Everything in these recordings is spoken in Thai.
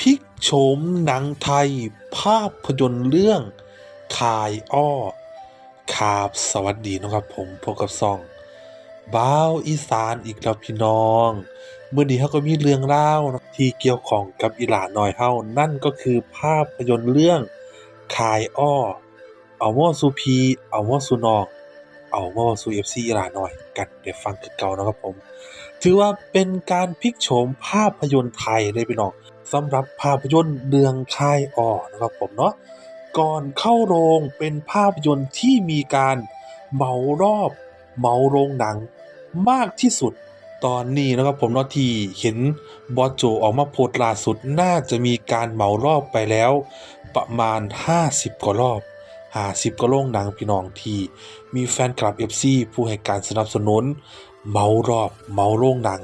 พลิกโฉมหนังไทย ภาพยนตร์เรื่องคายอ้อครับสวัสดีนะครับผมพบกับซองบ้าวอีสานอีกแล้วพี่น้อง เมื่อนี้เขาก็มีเรื่องเล่าที่เกี่ยวของกับอีหลาน้อยเฮานั่นก็คือภาพยนตร์เรื่องคายอ้อเอาว่าสู่พีเอาว่าสู่น้อง เอาว่าสู่ FC อีหลาน้อยกันได้ฟังคือเก่านะครับผม ถือว่าเป็นการพลิกโฉมภาพยนตร์ไทยเลยพี่น้องสำหรับภาพยนตร์เรื่องค่ายอ่อนะครับผมเนาะก่อนเข้าโรงเป็นภาพยนตร์ที่มีการเหมารอบเหมาโรงหนังมากที่สุดตอนนี้นะครับผมเนาะที่เห็นบอสโจออกมาโพสต์ล่าสุดน่าจะมีการเหมารอบไปแล้ว ประมาณ 50 กว่ารอบ หาสิบก็โล่งหนังพี่น้องที่มีแฟนคลับเอฟซีผู้ให้การสนับสนุน เมารอบเมาโล่งหนัง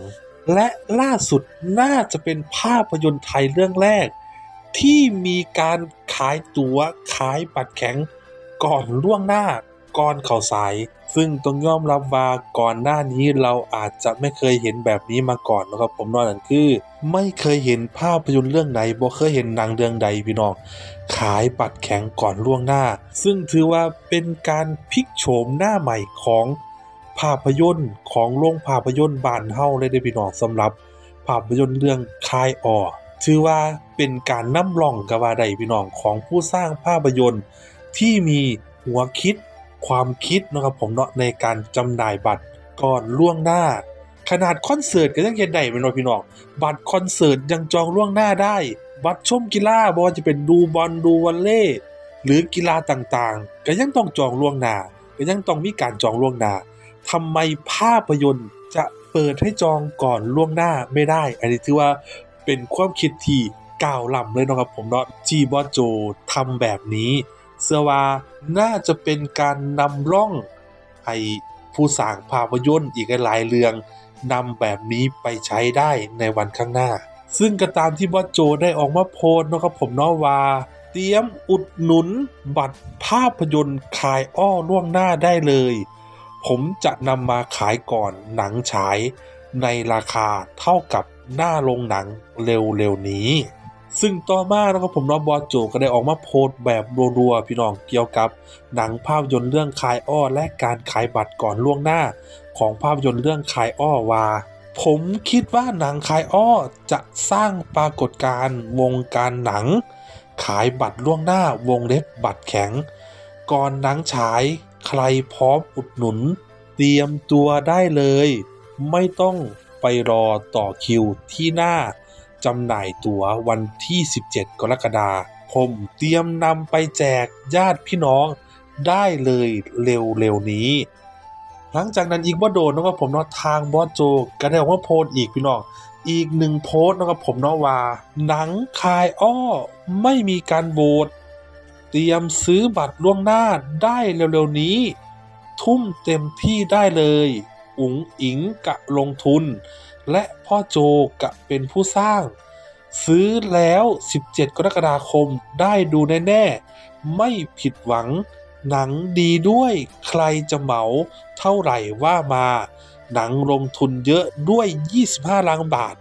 และล่าสุดน่าจะเป็นภาพยนตร์ไทยเรื่องแรก ที่มีการขายตั๋วขายบัตรแข็งก่อนล่วงหน้าก่อนเข่าสาย ซึ่งต้องยอมรับว่าก่อนหน้านี้เราอาจจะไม่เคยเห็นแบบนี้มาก่อนนะครับผมนอกนั้นคือ ไม่เคยเห็นภาพยนตร์เรื่องไหนบ่เคยเห็นหนังเรื่องใดพี่น้องขายบัตรแข็งก่อนล่วงหน้า ซึ่งถือว่าเป็นการพลิกโฉมหน้าใหม่ของภาพยนตร์ของโรงภาพยนตร์บ้านเฮาเลยได้พี่น้องสำหรับ ภาพยนตร์เรื่องคายออถือว่าเป็นการนำร่องกว่าใดพี่น้องของผู้สร้างภาพยนตร์ที่มีหัวคิด ความคิดนะครับผมเนาะในการจำหน่ายบัตรก่อนล่วงหน้า ขนาดคอนเสิร์ตก็ยังเห็นได้เป็นว่าพี่น้องบัตรคอนเสิร์ตยังจองล่วงหน้าได้ บัตรชมกีฬาบ่ว่าจะเป็นดูบอลดูวอลเลย์หรือกีฬาต่างๆ ก็ยังต้องจองล่วงหน้าก็ยังต้องมีการจองล่วงหน้าทำไมภาพยนตร์จะเปิดให้จองก่อนล่วงหน้าไม่ได้ อันนี้ถือว่าเป็นความคิดที่ก้าวล้ำเลยนะครับผมเนาะที่บอโจทำแบบนี้ เสื้อว่าน่าจะเป็นการนำร่องให้ผู้สร้างภาพยนตร์อีกหลายเรื่องนำแบบนี้ไปใช้ได้ในวันข้างหน้า ซึ่งก็ตามที่บอสโจได้ออกมาโพสนะครับผมเนาะว่าเตรียมอุดหนุนบัตรภาพยนตร์ขายอ้อล่วงหน้าได้เลย ผมจะนำมาขายก่อนหนังฉายในราคาเท่ากับหน้าโรงหนังเร็วๆนี้ ซึ่งต่อมานะครับผมเนาะบอโจก็ได้ออกมาโพสต์แบบรัวๆพี่น้องเกี่ยวกับ หนังภาพยนตร์เรื่องคายอ้อและการขายบัตรก่อนล่วงหน้า ของภาพยนตร์เรื่องคายอ้อว่าผมคิดว่าหนังคายอ้อจะสร้างปรากฏการณ์วงการหนัง ขายบัตรล่วงหน้าวงเล็บบัตรแข็ง ก่อนหนังฉายใครพร้อมอุดหนุน เตรียมตัวได้เลย ไม่ต้องไปรอต่อคิวที่หน้า จำหน่ายตั๋ววันที่ 17 กรกฎาคม เตรียมนำไปแจกญาติพี่น้องได้เลยเร็วๆนี้ หลังจากนั้นอีกว่าโดนนะครับผมเนาะทางบอสโจก็ได้ออกมาโพสอีกพี่น้อง อีกหนึ่งโพสนะครับผมเนาะว่า หนังคายอ้อไม่มีการโหวตเตรียมซื้อบัตรล่วงหน้าได้เร็วๆนี้ ทุ่มเต็มที่ได้เลย อุ๋งอิงกะลงทุน และพ่อโจกะเป็นผู้สร้าง ซื้อแล้ว 17 กรกฎาคมได้ดูแน่ๆ ไม่ผิดหวัง หนังดีด้วยใครจะเหมาเท่าไหร่ว่ามา หนังลงทุนเยอะด้วย 25 ล้านบาท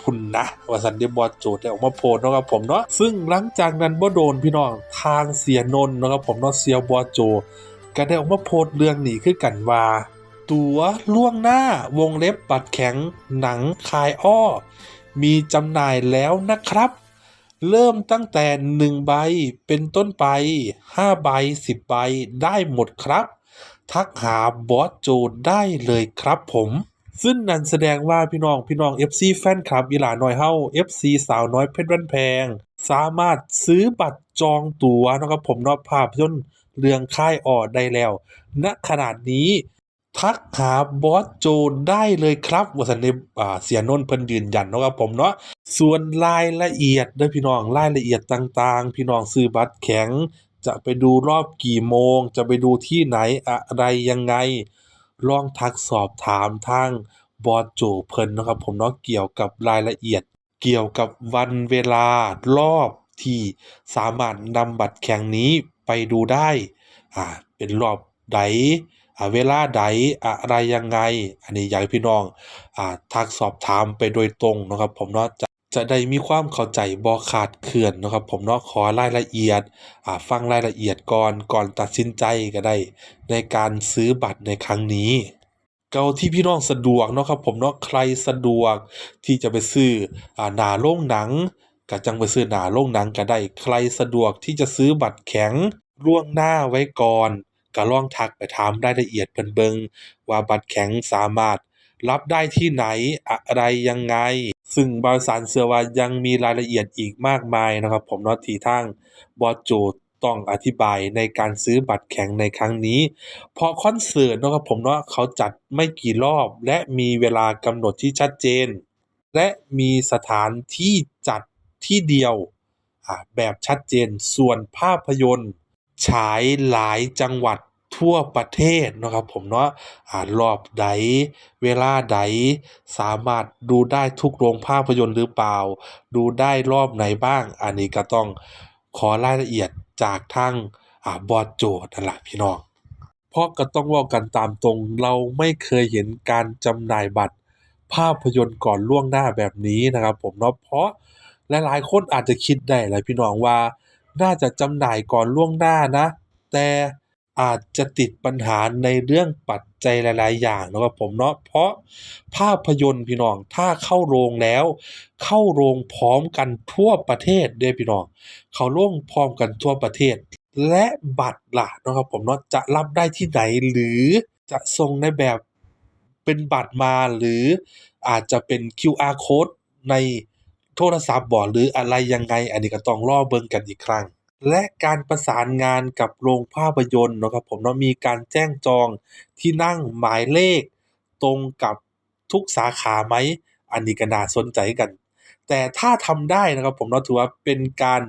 พุ่นนะว่าสันเดบอลโจทย์ได้ออกมาโพสต์เนะครับผมเนาะซึ่งหลังจากนั้นบ่โดนพี่น้องทางเสียนนนะครับผมเนาะเสียบอโจก็ได้ออกมาโพสต์เรื่องนี้คือกันว่า ตั๋วล่วงหน้าวงเล็บบัตรแข็งหนังคายอ้อ มีจำหน่ายแล้วนะครับ เริ่มตั้งแต่ 1 ใบเป็นต้นไป 5 ใบ 10 ใบได้หมดครับ ทักหาบอสโจได้เลยครับผมซึ่งนั่นแสดงว่าพี่น้องพี่น้อง FC แฟนคลับอีหลาน้อยเฮา FC สาวน้อยเพชรบ้านแพง สามารถซื้อบัตรจองตั๋วนะครับผมนาะภาพยนตร์เรื่องค่ายอ่อได้แล้วณขนาดนี้ ทักหาบอสโจได้เลยครับว่าสันเดอ่าเสียนนท์เพิ่นยืนยันนะครับผมเนาะส่วนรายละเอียดเด้อพี่น้องรายละเอียดต่างๆ พี่น้องซื้อบัตรแข็ง จะไปดูรอบกี่โมง จะไปดูที่ไหนอะไรยังไง ลองทักสอบถามทางบอสโจเพิ่นนะครับผมเนาะเกี่ยวกับรายละเอียด เกี่ยวกับวันเวลารอบที่สามารถนำบัตรแข่งนี้ไปดูได้อ่าเป็นรอบใด เวลาใดอะไรยังไง อันนี้อยากพี่น้องอ่าทักสอบถามไปโดยตรงนะครับ ผมเนาะจะจะได้มีความเข้าใจบ่คลาดเคลื่อนนะครับ ผมเนาะขอรายละเอียดอ่าฟังรายละเอียดก่อนก่อนตัดสินใจก็ได้ ในการซื้อบัตรในครั้งนี้เกาที่พี่น้องสะดวกเนาะครับผมเนาะใครสะดวกที่จะไปซื้ออ่าหนาโรงหนังก็จังไปซื้อหนาโรงหนังก็ได้ ใครสะดวกที่จะซื้อบัตรแข็งล่วงหน้าไว้ก่อน ก็ลองทักไปถามรายละเอียดเพิ่นเบิงว่าบัตรแข็งสามารถรับได้ที่ไหนอะไรยังไง ซึ่งบริษัทเชื่อว่ายังมีรายละเอียดอีกมากมายนะครับ ผมเนาะที่ทางบอสโจต้องอธิบายในการซื้อบัตรแข็งในครั้งนี้ เพราะคอนเสิร์ตนะครับผมเนาะเขาจัดไม่กี่รอบ และมีเวลากำหนดที่ชัดเจน และมีสถานที่จัดที่เดียวแบบชัดเจนส่วนภาพยนตร์ ฉายหลายจังหวัดทั่วประเทศเนาะครับผมเนาะอ่ารอบใด เวลาใด สามารถดูได้ทุกโรงภาพยนตร์หรือเปล่า ดูได้รอบไหนบ้าง อันนี้ก็ต้องขอรายละเอียดจากทางอ่าบอสโจนั่นล่ะพี่น้อง เพราะก็ต้องว้ากันตามตรงเราไม่เคยเห็นการจำหน่ายบัตรภาพยนตร์ก่อนล่วงหน้าแบบนี้นะครับผมเนาะเพราะหลายๆคนอาจจะคิดได้แหละพี่น้องว่า น่าจะจำหน่ายก่อนล่วงหน้านะ แต่อาจจะติดปัญหาในเรื่องปัจจัยหลาย ๆ อย่างนะครับผมเนาะเพราะภาพยนตร์พี่น้องถ้าเข้าโรงแล้ว เข้าโรงพร้อมกันทั่วประเทศเด้พี่น้องเข้าโรงพร้อมกันทั่วประเทศ และบัตรล่ะนะครับผมเนาะจะรับได้ที่ไหนหรือจะส่งในแบบเป็นบัตรมาหรืออาจจะเป็น QR Code ใน โทรศัพท์บ่หรืออะไรยังไง อันนี้ก็ต้องรอเบิ่งกันอีกครั้ง และการประสานงานกับโรงภาพยนตร์เนาะครับผมเนาะมีการแจ้งจองที่นั่งหมายเลข ตรงกับทุกสาขาไหม อันนี้ก็น่าสนใจกัน แต่ถ้าทำได้นะครับผมเนาะถือว่าเป็นการ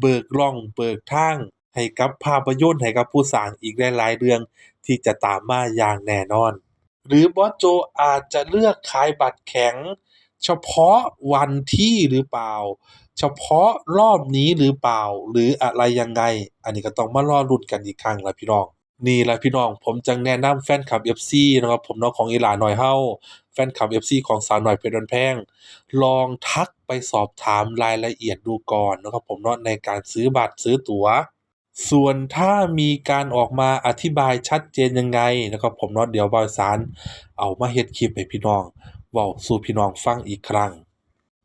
เบิกร่องเบิกทางให้กับภาพยนตร์ให้กับผู้สร้างอีกหลายๆเรื่องที่จะตามมาอย่างแน่นอน หรือบอสโจอาจจะเลือกขายบัตรแข็ง เฉพาะวันที่หรือเปล่า เฉพาะรอบนี้หรือเปล่า หรืออะไรยังไง อันนี้ก็ต้องมารอลุ้นกันอีกครั้งละพี่น้อง นี่ละพี่น้อง ผมจึงแนะนำแฟนคลับ FC เนะครับผมเนาะของอีหลาน้อยเฮาแฟนคลับ FC ของสาวน้อยเพชรบ้านแพง ลองทักไปสอบถามรายละเอียดดูก่อนนะครับผมเนาะในการซื้อบัตรซื้อตั๋วส่วนถ้ามีการออกมาอธิบายชัดเจนยังไงนะครับผมเนาะเดี๋ยวบ่าวสารเอามาเฮ็ดคลิปให้พี่น้อง เว้าสู่พี่น้องฟังอีกครั้ง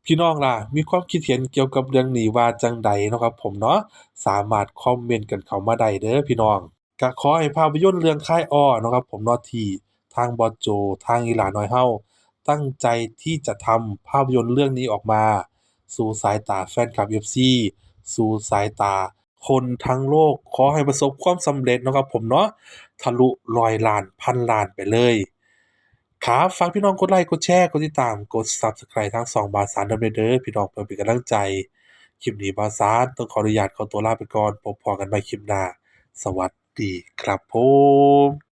พี่น้องล่ะ มีความคิดเห็นเกี่ยวกับเรื่องนี้ว่าจังใดเนาะครับผมเนาะสามารถคอมเมนต์กันเข้ามาได้เด้อพี่น้องก็ขอให้ภาพยนตร์เรื่องค่ายอ้อเนาะครับผมเนาะที่ทางบอโจ ทางอีหลาน้อยเฮาตั้งใจที่จะทำภาพยนตร์เรื่องนี้ออกมา สู่สายตาแฟนคลับ FC สู่สายตาคนทั้งโลกขอให้ประสบความสำเร็จเนาะครับผมเนาะทะลุร้อยล้านพันล้านไปเลย ครับฝากพี่น้องกดไลค์กดแชร์กดติดตามกด Subscribe ทางส่องบาวสารดำเด้อพี่น้องเพื่อเป็นกำลังใจ คลิปนี้บาสารต้องขออนุญาตขอตัวลาไปก่อนพบพอกันใหม่คลิปหน้า สวัสดีครับผม